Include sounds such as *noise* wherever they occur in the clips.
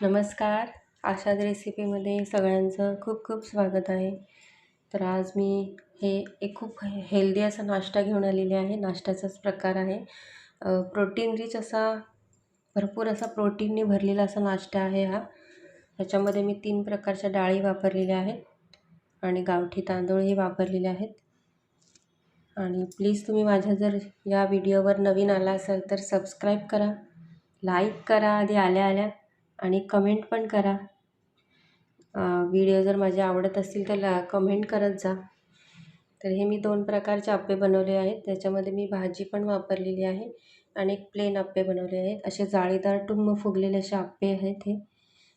नमस्कार. आशाद रेसिपीमध्ये सगळ्यांचं खूप खूप स्वागत आहे. तर आज मी हे एक खूप हेल्दी असा नाश्ता घेऊन आलेले आहे. नाश्त्याचाच प्रकार आहे. प्रोटीन रिच असा भरपूर असा प्रोटीनने भरलेला असा नाश्ता आहे हा. ह्याच्यामध्ये मी तीन प्रकारच्या डाळी वापरलेल्या आहेत आणि गावठी तांदूळही वापरलेले आहेत. आणि प्लीज तुम्ही माझ्या जर या व्हिडिओवर नवीन आला असाल तर सबस्क्राईब करा लाईक करा आधी आल्या आल्या. आणि कमेंट पण करा. व्हिडिओ जर माझे आवडत असतील तर ला कमेंट करत जा. तर हे मी दोन प्रकारचे आप्पे बनवले आहेत. त्याच्यामध्ये मी भाजी पण वापरलेली आहे आणि एक प्लेन आप्पे बनवले आहेत. असे जाळीदार टुंब फुगलेले असे अप्पे आहेत हे.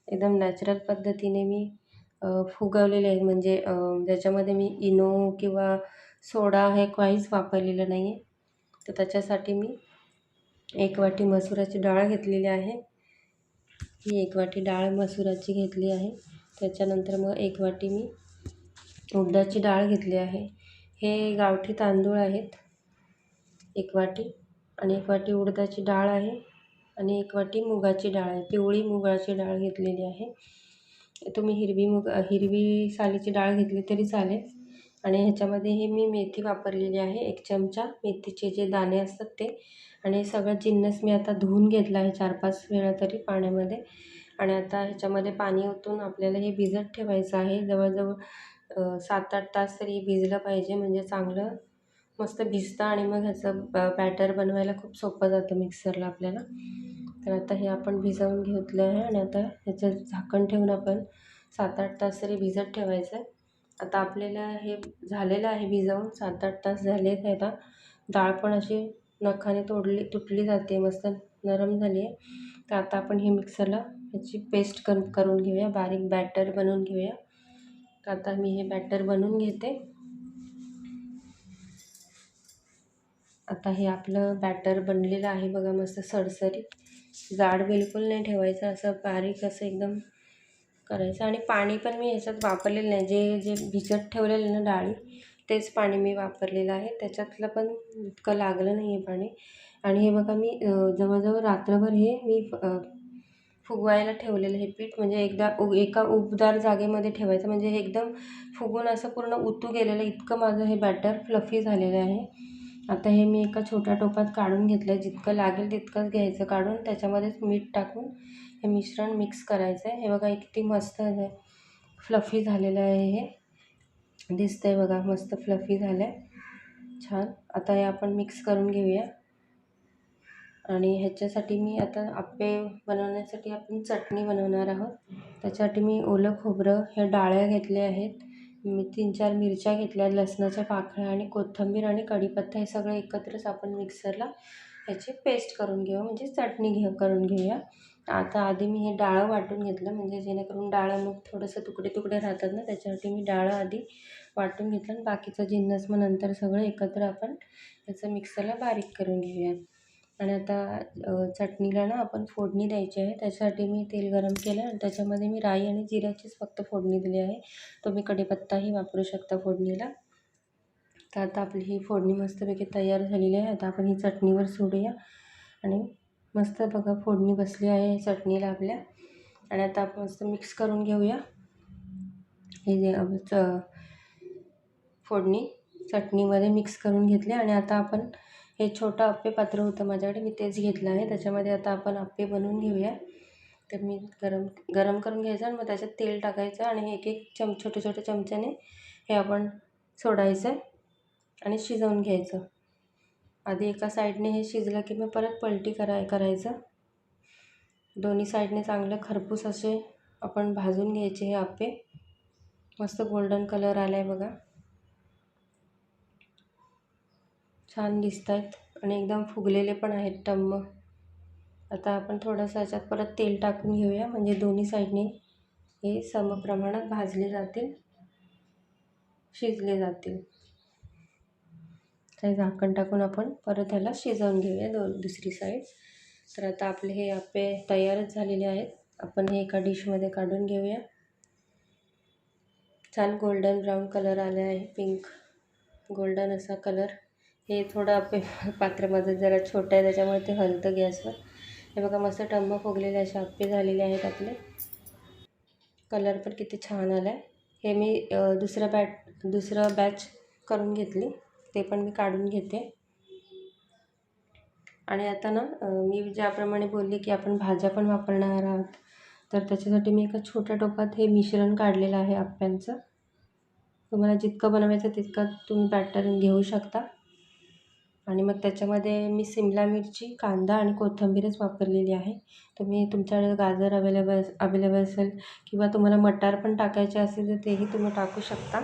एकदम नॅचरल पद्धतीने मी फुगवलेले आहेत. म्हणजे ज्याच्यामध्ये मी इनो किंवा सोडा हे काहीच वापरलेलं नाही आहे तर त्याच्यासाठी मी एक वाटी मसुराची डाळ घेतलेली आहे. ही एक वाटी डाळ मसुराची घेतली आहे. त्याच्यानंतर मग एक वाटी मी उडदाची डाळ घेतली आहे. हे गावठी तांदूळ आहेत. एक वाटी आणि एक वाटी उडदाची डाळ आहे आणि एक वाटी मुगाची डाळ आहे. पिवळी मुगाची डाळ घेतलेली आहे. तुम्ही हिरवी मुग हिरवी सालीची डाळ घेतली तरी चालेल. आणि ह्याच्यामध्ये हे मी मेथी वापरलेली आहे. एक चमचा मेथीचे जे दाणे असतात ते. आणि सगळं जिन्नस मी आता धुवून घेतला आहे चार पाच वेळा तरी पाण्यामध्ये. आणि आता ह्याच्यामध्ये पाणी ओतून आपल्याला हे भिजत ठेवायचं आहे. जवळजवळ सात आठ तास तरी भिजलं पाहिजे. म्हणजे चांगलं मस्त भिजतं आणि मग ह्याचं बॅटर बनवायला खूप सोपं जातं मिक्सरला आपल्याला. तर आता हे आपण भिजवून घेतलं आहे आणि आता ह्याचं झाकण ठेवून आपण सात आठ तास तरी भिजत ठेवायचं आहे. आता आपल्याला हे झालेलं आहे भिजवून सात आठ तास झाले आहेत आता. डाळ पण अशी नखाने तोडली तुटली जाते मस्त नरम झाली आहे. तर आता आपण हे मिक्सरला ह्याची पेस्ट कर करून घेऊया बारीक बॅटर बनवून घेऊया. तर आता मी हे बॅटर बनवून घेते. आता हे आपलं बॅटर बनलेलं आहे बघा मस्त सडसरीत जाड बिलकुल नाही ठेवायचं असं बारीक असं एकदम करायचं. आणि पाणी पण मी ह्याच्यात वापरलेलं नाही. जे जे भिजत ठेवलेलं ना डाळी तेच पाणी मी वापरलेलं आहे. त्याच्यातलं पण इतकं लागलं नाही आहे पाणी. आणि हे बघा मी जवळजवळ रात्रभर हे मी फुगवायला ठेवलेलं हे पीठ. म्हणजे एकदा उ एका उबदार जागेमध्ये ठेवायचं. म्हणजे हे एकदम फुगून असं पूर्ण उतू गेलेलं. इतकं माझं हे बॅटर फ्लफी झालेलं आहे. आता हे मी एका छोट्या टोपात काढून घेतलं जितकं लागेल तितकंच घ्यायचं काढून. त्याच्यामध्येच मीठ टाकून हे मिश्रण मिक्स करायचं आहे हे बघा किती मस्त फ्लफी झालेलं आहे हे. दिसतंय बघा मस्त फ्लफी झालं आहे छान. आता हे आपण मिक्स करून घेऊया. आणि ह्याच्यासाठी मी आता आप्पे बनवण्यासाठी आपण चटणी बनवणार आहोत. त्याच्यासाठी मी ओलं खोबरं हे डाळ्या घेतल्या आहेत. मी तीन चार मिरच्या घेतल्या लसणाच्या पाकळ्या आणि कोथिंबीर आणि कढीपत्ता हे सगळं एकत्रच आपण मिक्सरला ह्याची पेस्ट करून घेऊ. म्हणजे चटणी घे करून घेऊया. आता आधी मी हे डाळं वाटून घेतलं म्हणजे जेणेकरून डाळं मग थोडंसं तुकडे तुकडे राहतात ना त्याच्यासाठी मी डाळं आधी वाटून घेतलं आणि बाकीचं जिन्नस मग नंतर सगळं एकत्र आपण त्याचं मिक्सरला बारीक करून घेऊया. आणि आता चटणीला ना आपण फोडणी द्यायची आहे त्याच्यासाठी मी तेल गरम केलं आणि त्याच्यामध्ये मी राई आणि जिऱ्याचीच फक्त फोडणी दिली आहे. तुम्ही कढीपत्ताही वापरू शकता फोडणीला. तर आता आपली ही फोडणी मस्तपैकी तयार झालेली आहे आता आपण ही चटणीवर सोडूया आणि मस्त बघा फोडणी बसली आहे चटणीला आपल्या आणि आता आपण मस्त मिक्स करून घेऊया. हे जे च फोडणी चटणीमध्ये मिक्स करून घेतली. आणि आता आपण हे छोटं आप्पे पात्र होतं माझ्याकडे मी तेच घेतलं आहे. त्याच्यामध्ये आता आपण आप्पे बनवून घेऊया. तर मी गरम गरम करून घ्यायचं आणि मग त्याच्यात तेल टाकायचं आणि एक एक चम छोटे छोटे चमच्याने हे आपण सोडायचं आणि शिजवून घ्यायचं. आधी एका साईडने हे शिजलं की मग परत पलटी कराय करायचं. दोन्ही साईडने चांगलं खरपूस असे आपण भाजून घ्यायचे हे आप्पे. मस्त गोल्डन कलर आला आहे बघा. छान दिसत आहेत आणि एकदम फुगलेले पण आहेत टम्म. आता आपण थोडंसं याच्यात परत तेल टाकून घेऊया म्हणजे दोन्ही साईडने हे समप्रमाणात भाजले जातील शिजले जातील. तर झाकण टाकून आपण परत ह्याला शिजवून घेऊया दोन दुसरी साईड तर आता आपले हे आपे तयारच झालेले आहेत. आपण हे एका डिशमध्ये काढून घेऊया. छान गोल्डन ब्राऊन कलर आला आहे. पिंक गोल्डन असा कलर हे थोडं आपे *laughs* पात्र माझं जरा छोटं आहे त्याच्यामुळे ते हलतं गॅसवर. हे बघा मस्त टंब फुगलेले असे आपे झालेले आहेत आपले. कलर पण किती छान आला आहे हे मी दुसरं बॅट दुसरं बॅच करून घेतली. ते पण मी काढून घेते. आणि आता ना मी ज्याप्रमाणे बोलले की आपण भाज्या पण वापरणार आहोत तर त्याच्यासाठी मी एका छोट्या टोपात हे मिश्रण काढलेलं आहे आप्प्यांचं तुम्हाला जितकं बनवायचं तितकं तुम्ही बॅटर घेऊ शकता. आणि मग त्याच्यामध्ये मी सिमला मिरची कांदा आणि कोथिंबीरच वापरलेली आहे. तुम्ही तुमच्याकडे गाजर अवेलेबल अवेलेबल असेल किंवा तुम्हाला मटार पण टाकायचे असेल तर तेही तुम्ही टाकू शकता.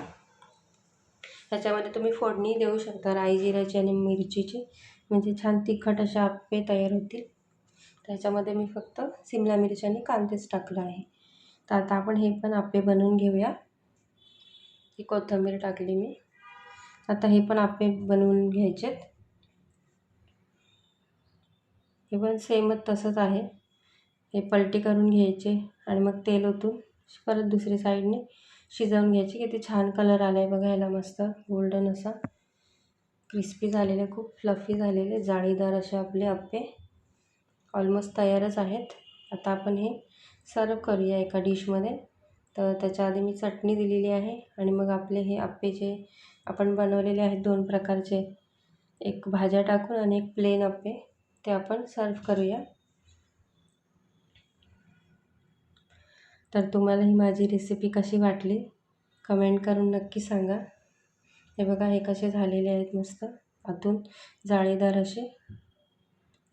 त्याच्यामध्ये तुम्ही फोडणी देऊ शकता राई जिऱ्याची आणि मिरचीची. म्हणजे छान तिखट असे आप्पे तयार होतील. त्याच्यामध्ये मी फक्त सिमला मिरची आणि कांदेच टाकलं आहे. तर आता आपण हे पण आप्पे बनवून घेऊया. ही कोथिंबीर टाकली मी. आता हे पण आप्पे बनवून घ्यायचेत. हे पण सेमच तसंच आहे. हे पलटी करून घ्यायचे आणि मग तेल ओतून परत दुसरी साईडने शिजवून घ्यायची. किती छान कलर आला आहे बघा मस्त. गोल्डन असा. क्रिस्पी झालेले खूप फ्लफी झालेले जाळीदार असे आपले अप्पे ऑलमोस्ट तयारच आहेत. आता आपण हे सर्व करूया एका डिशमध्ये तर त्याच्या आधी मी चटणी दिलेली आहे आणि मग आपले हे अप्पे जे आपण बनवलेले आहेत दोन प्रकारचे. एक भाज्या टाकून आणि एक प्लेन अप्पे ते आपण सर्व करूया. तर तुम्हाला ही माझी रेसिपी कशी वाटली? कमेंट करून नक्की सांगा. हे बघा हे कसे झालेले आहेत मस्त. आतून जाळीदार असे.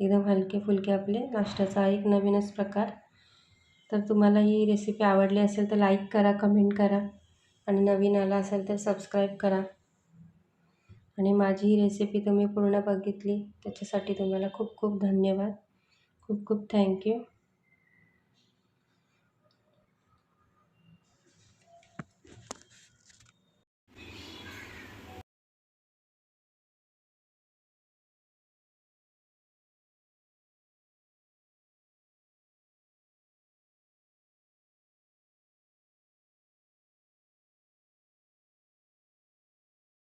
एकदम हलके फुलके आपले. नाश्त्याचा एक नवीनच प्रकार. तर तुम्हाला ही रेसिपी आवडली असेल तर लाईक करा कमेंट करा. आणि नवीन आला असेल तर सबस्क्राईब करा. आणि माझी ही रेसिपी तुम्ही पूर्ण बघितली त्याच्यासाठी तुम्हाला खूप खूप धन्यवाद. खूप खूप थँक्यू